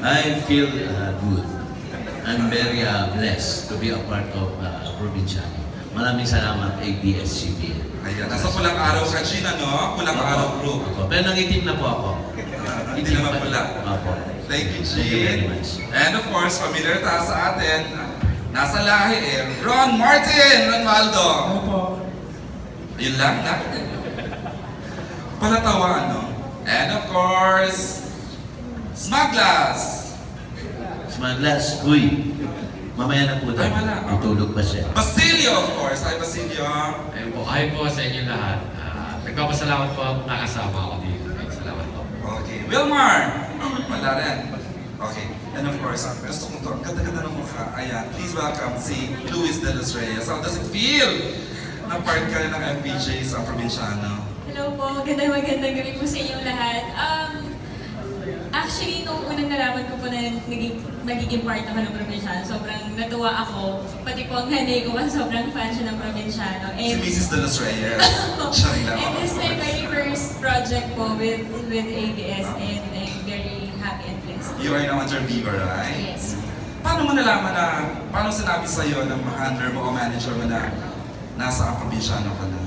I feel uh, good. I'm very uh, blessed to be a part of uh, Provinciano. Maraming salamat ABS-CBN. Ayan, nasa pulang araw ka, Gina, no? Pulang araw group. Opo. Pero nangitim na po ako. Hindi naman pula. Opo. Thank you, Thank you very Gene. much. And of course, familiar ta sa atin, nasa lahi eh, Ron Martin Ronaldo. Opo. Yun lang na. Palatawa, ano? And of course, Smaglas. Smaglas, uy. Mamaya na po Ay, wala. Tutulog pa siya. Basilio, of course. Ay, Basilio. Ayun po, ayun po sa inyo lahat. Ah, nagpapasalamat po ako nakasama ako dito. Salamat po. Okay. Wilmar. Wala rin. Okay. And of course, gusto kong to. Ang ganda-ganda ng mukha. Ayan. Please welcome si Luis de los Reyes. How does it feel na part ka rin ng FPJ sa Provinciano? Hello po, magandang magandang gabi po sa inyong lahat. Nalaman ko po na naging, magiging part ako ng Provinciano, sobrang natuwa ako. Pati po ang nanay ko kasi sobrang fan siya ng Provinciano. Si And, Mrs. de los Reyes. Lang. and this is my very first project po with with ABS and I'm very happy and blessed. You are now under Viva, right? Yes. Paano mo nalaman na, paano sinabi sa'yo ng handler mo o manager mo na nasa ang Provinciano ka na?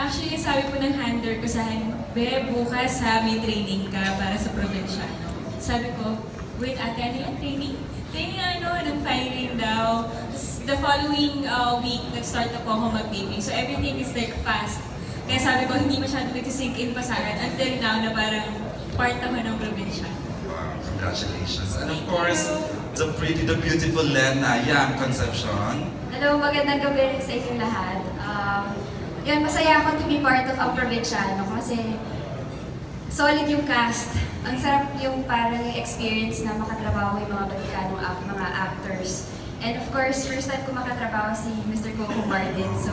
Actually, sabi po ng handler ko sa akin, Be, bukas ha, may training ka para sa Provinciano. Sabi ko, wait, ate, ano yung training? Training ano, ng filing daw. Tapos The following uh, week, nag-start na po ako mag-taping. So everything is like fast. Kaya sabi ko, hindi masyado nagsisink in pa sa akin until now na parang part ako ng Provinciano. Wow, congratulations. And of course, the pretty, the beautiful Lena Yam Concepcion. Hello, magandang gabi sa inyong lahat. Um, yun, masaya ako to be part of ang Provinciano kasi solid yung cast. Ang sarap yung parang yung experience na makatrabaho yung mga Batikanong mga actors. And of course, first time ko makatrabaho si Mr. Coco Martin. So,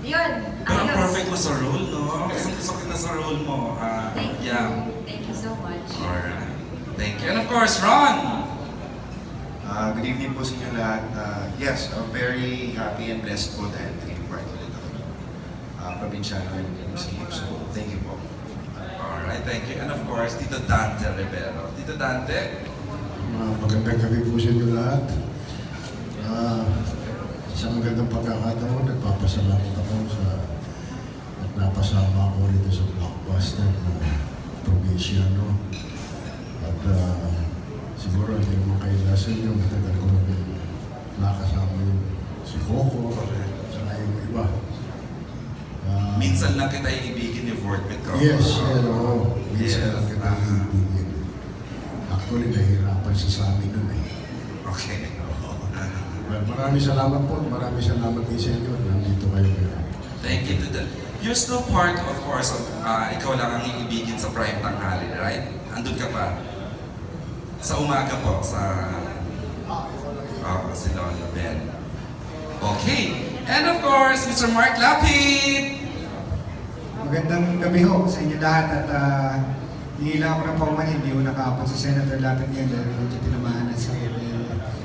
yun. Ayos. perfect mo sa role, no? Kasi gusto kita sa role mo. ah, Thank you. Yam. Thank you so much. Alright. Thank you. And of course, Ron! Uh, good evening po sa inyo lahat. Uh, yes, I'm very happy and blessed po dahil naging part ulit ako ng uh, Provinciano and Scheme. So, thank you po. Thank you. And of course, Tito Dante Rivero. Tito Dante, Uh, magandang gabi po sa inyo lahat. Uh, sa magandang pagkakataon, nagpapasalamat ako sa at napasama ako rito sa blockbuster na probinsyano. At uh, siguro hindi naman kayo nasa inyo, matagal ko nang nakasama yung si Coco. Ah, minsan lang kita iibigin ni Vort with Coco. Yes, yes, oo. Minsan Yes, lang kita ah. ibigin. Actually, nahihirapan siya sa amin nun eh. Okay. Well, maraming salamat po. Maraming salamat din sa inyo. Nandito kayo ngayon. Thank you to the... You're still part, of course, of ah, ikaw lang ang iibigin sa prime tanghali, right? Andun ka pa. Sa umaga po, sa... Oh, si Lola Ben. Okay. And of course, Mr. Mark Lapid! Magandang gabi ho sa inyo lahat at uh, hindi lang ako ng pauman, hindi ko nakaapon sa Senator Lapid ngayon dahil medyo tinamaan na sa,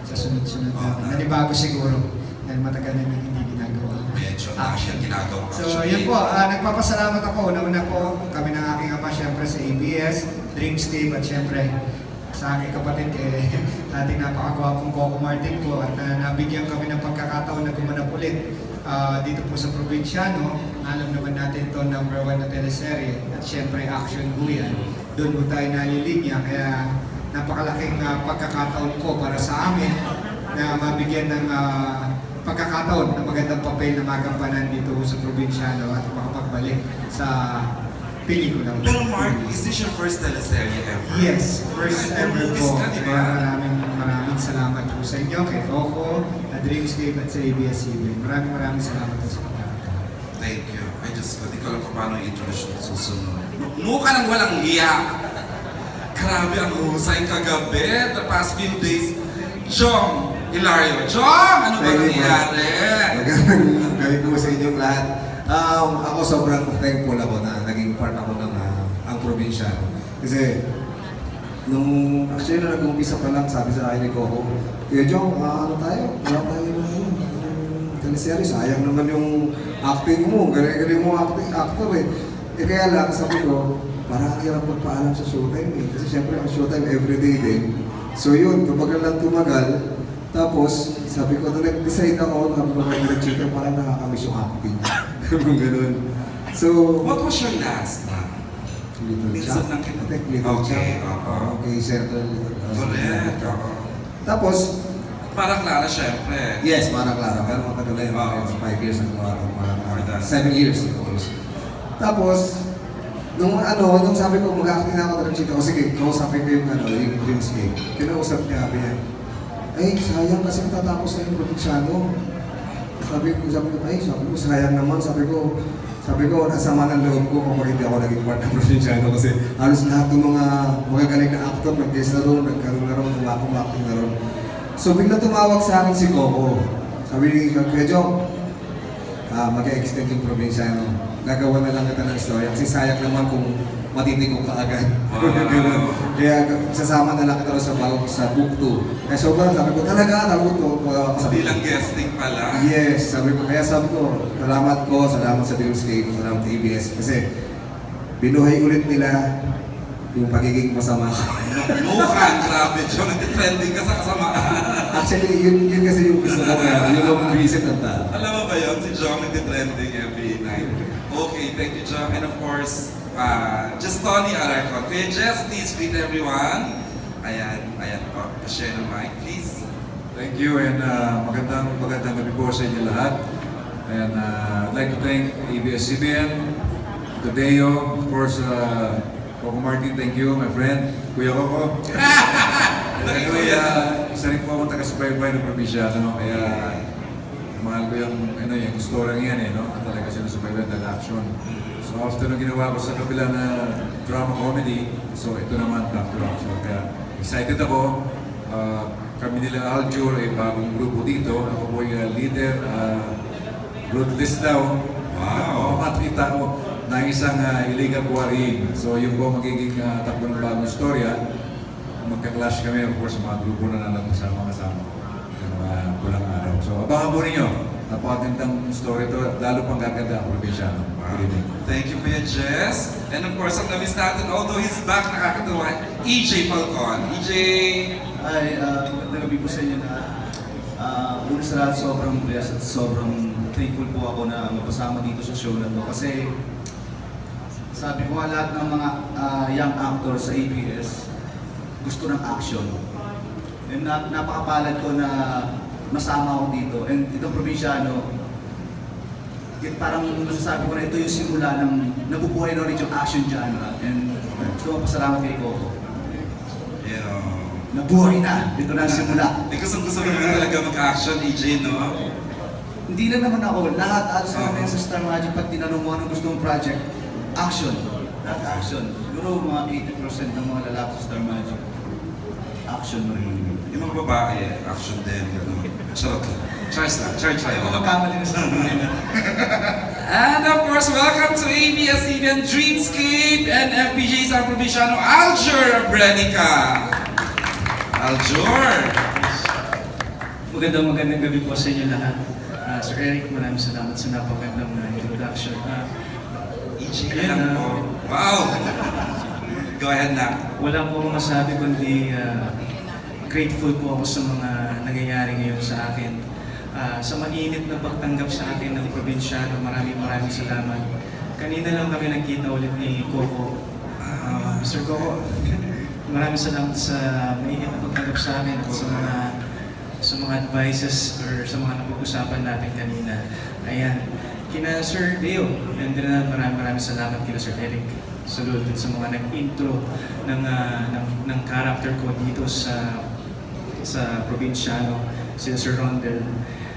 sa sunod-sunod na Oo. nanibago siguro dahil matagal na hindi ginagawa. Medyo action ginagawa. So yun po, ah, nagpapasalamat ako. Una-una po kami ng aking ama siyempre sa ABS, Dreamscape at siyempre sa aking kapatid kay ating napakagwapong Coco Martin po at ah, nabigyan kami ng pagkakataon na gumanap ulit ah, dito po sa Provinciano. Alam naman natin ito number one na teleserye at siyempre action po yan. Doon po tayo nalilinya kaya napakalaking ah, pagkakataon ko para sa amin na mabigyan ng ah, pagkakataon na magandang papel na magampanan dito sa probinsyano at makapagbalik sa pelikula. Pero Mark, is this your first teleserye ever? Yes, first ever po. ka, di ba? Maraming maraming salamat po sa inyo, kay Coco, at Dreamscape at sa ABS-CBN. Maraming maraming salamat po sa pagkakataon. Thank you. I just, hindi ko alam kung paano i-introduce yung susunod. Nuka ka ng walang hiya. Grabe ang husay kagabi. The past few days. Jong, Hilario. Jong, ano ba nangyari? Magandang gabi po sa inyong lahat. Um, ako sobrang thankful ako na naging part ako ng ah, ang probinsya. Kasi nung actually nung nag-umpisa pa lang sabi sa akin ni Coco, Kuya Jong, ah, ano tayo? Wala tayo ano, ng teleserye. Sayang naman yung acting mo. Galing-galing mo acting, actor eh. Eh kaya lang, sabi ko, parang ang hirap magpaalam sa showtime eh. Kasi syempre ang showtime everyday din. So yun, tumagal lang tumagal. Tapos, sabi ko, nung nag-decide ako, sabi ko Chito, parang nakakamiss yung acting. Ganun. So, What was your last? ma'am? Little Minsan Chap. lang kita- I think Little Okay, Chap. oo. Okay, Circle. uh, Correct. oo. Tapos, Para Clara, syempre. yes, parang Clara. Pero matagal na yun. Oo. Five years ang More than. seven years. years. Tapos, nung ano, nung sabi ko, mag-acting na ako ng Chito, o sige, kausapin ko yung, ano, yung Dreamscape. Kinausap niya, sabi niya, ay, sayang kasi matatapos na yung probinsyano. Sabi ko, sabi ko, ay, sabi ko, sayang naman. Sabi ko, sabi ko, nasama ng loob ko kung hindi ako naging part ng probinsyano kasi halos lahat ng mga magagaling na actor, nag-guest na ron, nagkaroon na ron, umakong-acting na ron. So bigla tumawag sa akin si Coco. Sabi ni Kuya Jong, ah, mag-extend yung probinsyano. Gagawa na lang kita ng istorya kasi sayang naman kung matitigong ka agad. Wow. Ganun. Kaya sasama na lang kita sa, sa book 2. Kaya sobrang sabi ko, talaga, sabi ko, uh, Hindi lang guesting pala. Yes, sabi ko, kaya sabi ko, salamat ko, salamat sa Dreamscape, salamat sa ABS. Kasi binuhay ulit nila yung pagiging masama ko. Nukan, grabe, John. Nag-trending ka sa kasamaan. Actually, yun, yun kasi yung gusto ko kaya, yung long visit ng tao. Alam mo ba yun? Si John nag-trending every night. Okay, thank you, John. And of course, uh, just Tony Alarcon. Kuya Jess, please greet everyone. Ayan, ayan po. Pa-share ng mic, please. Thank you and uh, magandang magandang gabi po sa inyo lahat. And uh, I'd like to thank ABS-CBN, Tadeo, of course, uh, Coco Martin, thank you, my friend, Kuya Coco. anyway, uh, isa rin po akong taga-subaybay ng probinsya, no? kaya mahal ko yung, ano, yung story yan eh, no? Talaga sinusubaybay ng action. So after nung ginawa ko sa kabila na drama comedy, so ito naman back to action. Kaya excited ako. Uh, kami nila Aljur ay bagong grupo dito. Ako po yung uh, leader, uh, Ruthless daw. Wow. Uh, makita ko na isang uh, illegal quarrying. So yung po magiging uh, takbo ng bagong istorya. Magka-clash kami of course mga grupo na nalatasama kasama yung mga pulang araw. So abangan po ninyo. Napakagandang story to, lalo pang gaganda ang probinsyano. Evening. Thank you, Kuya Jess. And of course, ang namiss natin, although he's back, nakakatawa, EJ Falcon. EJ, Ay, uh, magandang gabi po sa inyo na uh, una sa lahat, sobrang blessed at sobrang thankful po ako na mapasama dito sa show na to. Kasi sabi ko lahat ng mga uh, young actors sa ABS gusto ng action. And na, napakapalad ko na masama ako dito. And itong probinsyano, yun parang masasabi ko na ito yung simula ng nabubuhay na ulit yung action genre. And gusto ko pasalamat kay Coco. yeah. Nabuhay na! Ito na ang simula. Eh, gusto gusto naman talaga mag-action, EJ, no? Hindi lang naman ako, lahat alos sa mga sa Star Magic pag tinanong mo anong gusto mong project, action. Lahat action. Siguro mga 80% ng mga lalaki sa Star Magic, action mo rin. Yung mga babae, action din, gano'n. Charot lang. Charge lang, charge lang. magkamali na sa. And of course, welcome to ABS-CBN Dreamscape and FPJ San Provinciano, Aljur Brenica. Aljur! Magandang magandang gabi po sa inyo lahat. Ah, Sir Eric, maraming salamat sa napakagandang uh, introduction. Ah, EJ ka Ayan, lang ah. po. Wow! Go ahead na. wala po akong masabi kundi ah, grateful po ako sa mga nangyayari ngayon sa akin. Ah, sa mainit na pagtanggap sa akin ng probinsyano, maraming maraming salamat. Kanina lang kami nagkita ulit ni Coco. Ah, Mr. Coco, maraming salamat sa mainit na pagtanggap sa amin at sa mga sa mga advices or sa mga napag-usapan natin kanina. Ayan. Kina Sir Leo, and din na maraming maraming salamat kina Sir Eric sa loob dun sa mga nag-intro ng, ah, ng, ng character ko dito sa sa probinsyano, si Sir Rondel,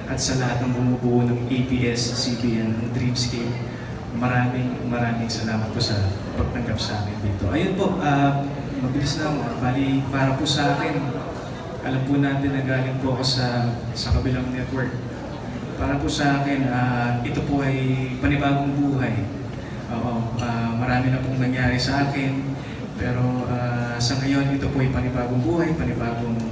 at sa lahat ng bumubuo ng ABS-CBN, ng Dreamscape. Maraming maraming salamat po sa pagtanggap sa amin dito. Ayun po, ah, mabilis lang, bali para po sa akin, alam po natin na galing po ako sa, sa kabilang network. Para po sa akin, ah, ito po ay panibagong buhay. Oo, ah, marami na pong nangyari sa akin. Pero ah, sa ngayon, ito po ay panibagong buhay, panibagong ah, ah,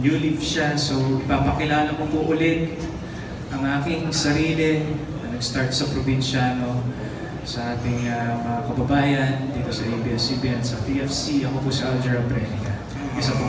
new leaf siya. So, ipapakilala ko po ulit ang aking sarili na nag-start sa probinsyano. sa ating ah, mga kababayan dito sa ABS-CBN, sa TFC. Ako po si Alger Abrenica. Isa po